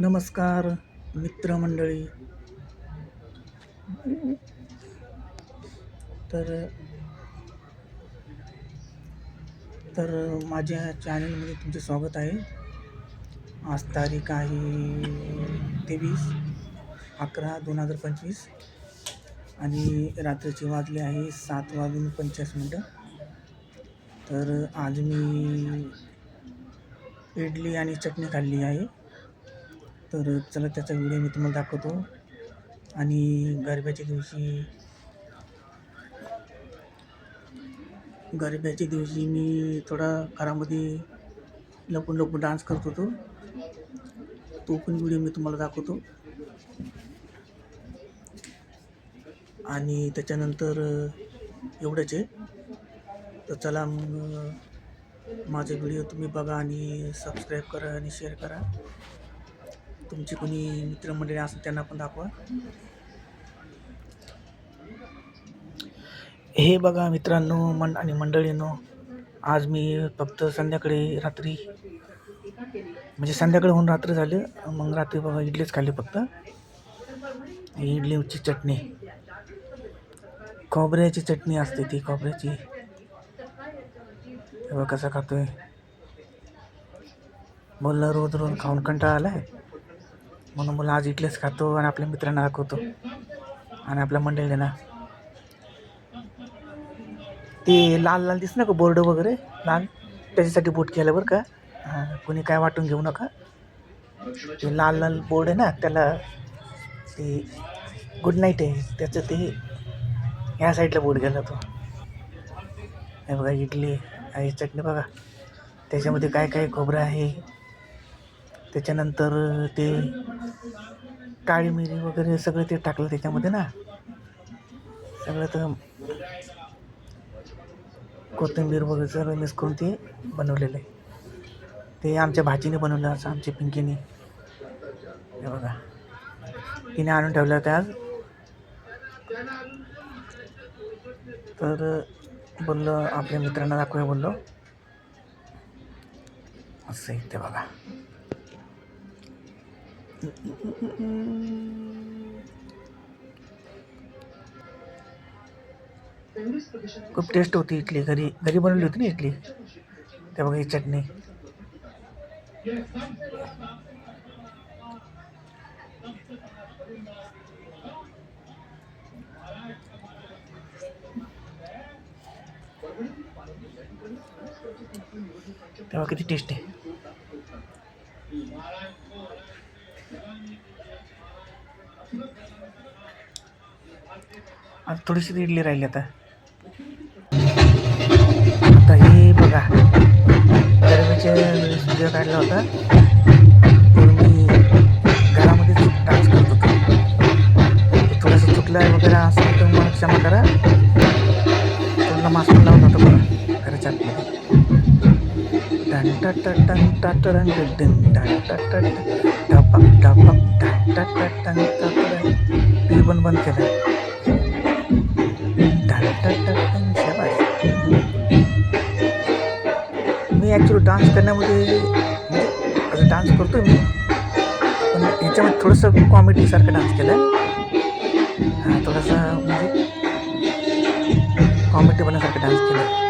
नमस्कार मित्रमंडळी. तर तर माझ्या चॅनलमध्ये तुमचे स्वागत आहे. आज तारीख आहे तेवीस अकरा दोन हजार पंचवीस आणि रात्रीचे वाजले आहे सात वाजून पंचवीस मिनटं. तर आज मी इडली आणि चटणी खाल्ली आहे. तर चला त्याचा व्हिडिओ मी तुम्हाला दाखवतो. आणि गरब्याच्या दिवशी गरब्याच्या दिवशी मी थोडा घरामध्ये लपून लपून डान्स करत होतो. तो पण व्हिडिओ मी तुम्हाला दाखवतो. आणि त्याच्यानंतर एवढंच आहे. तर चला मग माझे व्हिडिओ तुम्ही बघा आणि सबस्क्राईब करा आणि शेअर करा. तुमची कोणी मित्रमंडळी असेल त्यांना पण दाखवा. हे बघा मित्रांनो मन आणि मंडळींनो आज मी फक्त संध्याकाळी रात्री म्हणजे संध्याकाळी होऊन रात्र झालं मग रात्री बघा इडलीच खाल्ली फक्त. इडलीची चटणी. खोबऱ्याची चटणी असते ती खोबऱ्याची. हे बघ खातोय. बोलला रोज रोज खाऊन कंटाळा आलाय. म्हणून मला आज इडलीच खातो आणि आपल्या मित्रांना दाखवतो. आणि आपल्या मंडळींना. ते लाल लाल दिस का बोर्ड वगैरे? लाल? त्याच्यासाठी बोट केलं बरं का? हां कोणी काय वाटून घेऊ नका. ते लाल लाल बोर्ड आहे ना त्याला ते गुड नाईट आहे. त्याचं ते ह्या साईडला बोर्ड गेला तो हे बघा इडली आहे चटणी बघा. त्याच्यामध्ये काय काय खोबरं आहे? त्याच्यानंतर ते काळी मिरी वगैरे सगळं ते टाकलं त्याच्यामध्ये ना. सगळं तर कोथिंबीर वगैरे सगळं मिक्स करून ते बनवलेलं आहे. ते आमच्या भाजीने बनवलं असं आमच्या पिंकीने. हे बघा. तिने आणून ठेवलं होतं आज. तर बोललो आपल्या मित्रांना दाखवूया बोललो. असं आहे ते बघा. खूप टेस्ट होती इडली. घरी घरी बनवली होती ना इडली? त्या बघा ही चटणी. तेव्हा किती टेस्ट आहे. आता थोडीशी इडली राहिली आता. आता हे बघा. गरमीचे व्हिडिओ काढला होता. व्ही पण बंद केला टा मी ॲक्च्युली डान्स करण्यामध्ये म्हणजे डान्स करतो मी. पण ह्याच्यामध्ये थोडंसं कॉमेडीसारखं डान्स केला आहे हां थोडासा म्हणजे कॉमेडी बनण्यासारखं डान्स केला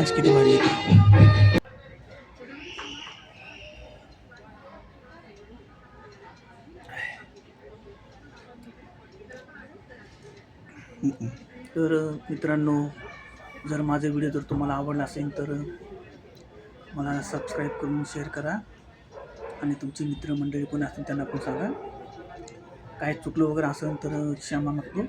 डान्स किती भारी येतो तर मित्रांनो जर माझा व्हिडिओ जर तुम्हाला आवडला असेल तर मला सबस्क्राईब करून शेअर करा आणि तुमची मित्रमंडळी कोण असतील त्यांना पण सांगा. काय चुकलं वगैरे असेल तर क्षमा मागतो.